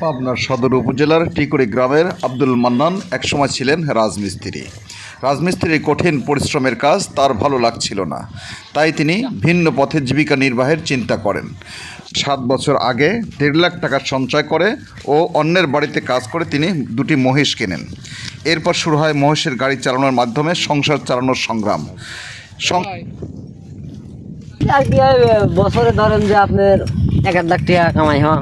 পাবনার সদর উপজেলার টিকুরি গ্রামের আব্দুল মান্নান একসময় ছিলেন রাজমিস্ত্রি। রাজমিস্ত্রির কঠিন পরিশ্রমের কাজ তার ভালো লাগছিল না। তাই তিনি ভিন্ন পথে জীবিকা নির্বাহের চিন্তা করেন। সাত বছর আগে দেড় লাখ টাকা সঞ্চয় করে ও অন্যের বাড়িতে কাজ করে তিনি দুটি মহিষ কেনেন। এরপর শুরু হয় মহিষের গাড়ি চালানোর মাধ্যমে সংসার চালানোর সংগ্রাম। বছরে ধরেন যে আপনার এক লাখ টাকা কামাই হওয়া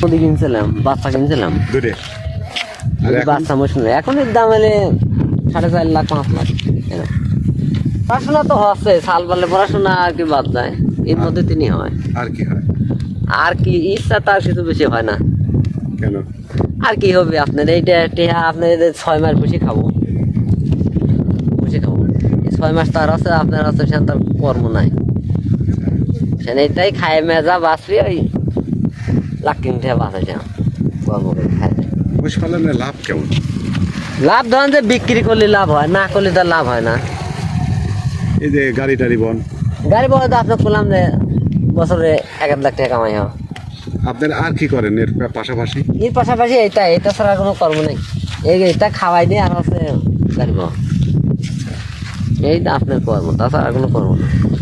মুদি কিনছিলাম বাচ্চা কিনছিলাম। দূরে বাচ্চা মশিন এখন এর দাম এলে সাড়ে চার লাখ পাঁচ লাখ পড়াশোনা তো হচ্ছে সাল পালে পড়াশোনা আর কি বাদ যায়। এর মধ্যে তিনি হয়। আর কি হয়? আর কি ইচ্ছা তার কিছু বেশি হয় না। কেন? আর কি হবে আপনার এইটা টেহা আপনার এদের ছয় মাস বসে খাব। বসে খাব। ছয় মাস তার আছে আপনার আছে সেখান তার কর্ম নাই। সেখানে এইটাই খায় মেজা বাঁচবি ওই লাখ টাকা বাঁচে সে করে খায় মহিষ পালনে লাভ কেমন লাভ ধরেন যে বিক্রি করলে লাভ হয় না করলে তার লাভ হয় না। এই যে গাড়ি টাড়ি বন। গাড়ি বড় তো আপনার করলাম যে বছরে এক লাখ টাকা কামাই হয়। আপনার আর কি করেন এর পাশাপাশি? এর পাশাপাশি এটা এটা ছাড়া কোনো কর্ম নেই। এই এটা খাওয়াই দিয়ে আর হচ্ছে গাড়ি পাওয়া এই তো আপনার কর্ম তাছাড়া কোনো কর্ম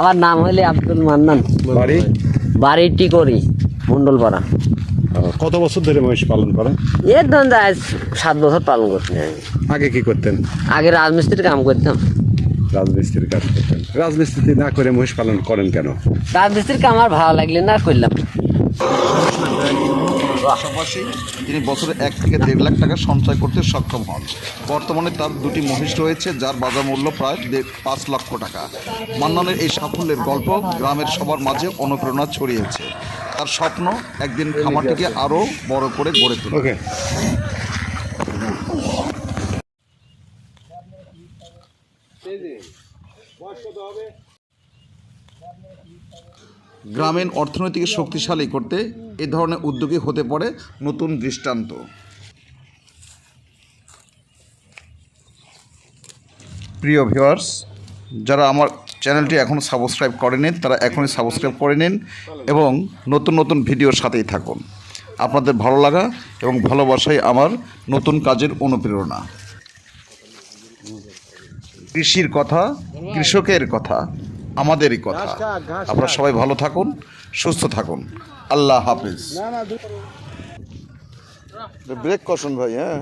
আমার নাম হইলে আব্দুল মান্নান। বাড়ি? বাড়িটি করি মন্ডলপাড়া কত বছর ধরে মহিষ পালন করেন? এর ধরুন আজ সাত বছর পালন করছি আমি। আগে কি করতেন? আগে রাজমিস্ত্রির কাম করতাম। রাজমিস্ত্রির কাজ করতেন। রাজমিস্ত্রি না করে মহিষ পালন করেন কেন? রাজমিস্ত্রির কাম আমার ভালো লাগলে না করলাম পাশাপাশি তিনি বছরে এক থেকে দেড় লাখ টাকা সঞ্চয় করতে সক্ষম হন। বর্তমানে তার দুটি মহিষ রয়েছে যার বাজার মূল্য প্রায় দেড়- পাঁচ লক্ষ টাকা। মান্নানের এই সাফল্যের গল্প গ্রামের সবার মাঝে অনুপ্রেরণা ছড়িয়েছে। তার স্বপ্ন একদিন খামারটিকে আরও বড় করে গড়ে তোলা ওকে। গ্রামীণ অর্থনীতিকে শক্তিশালী করতে এ ধরনের উদ্যোগী হতে পারে নতুন দৃষ্টান্ত। প্রিয় ভিউয়ার্স যারা আমার চ্যানেলটি এখনও সাবস্ক্রাইব করে করেনি, তারা এখনই সাবস্ক্রাইব করে নিন এবং নতুন নতুন ভিডিওর সাথেই থাকুন। আপনাদের ভালো লাগা এবং ভালোবাসাই আমার নতুন কাজের অনুপ্রেরণা। কৃষির কথা, কৃষকের কথা, আমাদেরই কথা। আপনারা সবাই ভালো থাকুন, সুস্থ থাকুন। আল্লাহ হাফিজ। ব্রেক করুন ভাই হ্যাঁ।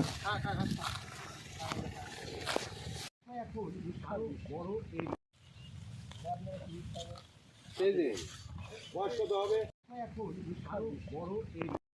বয়স তো হবে।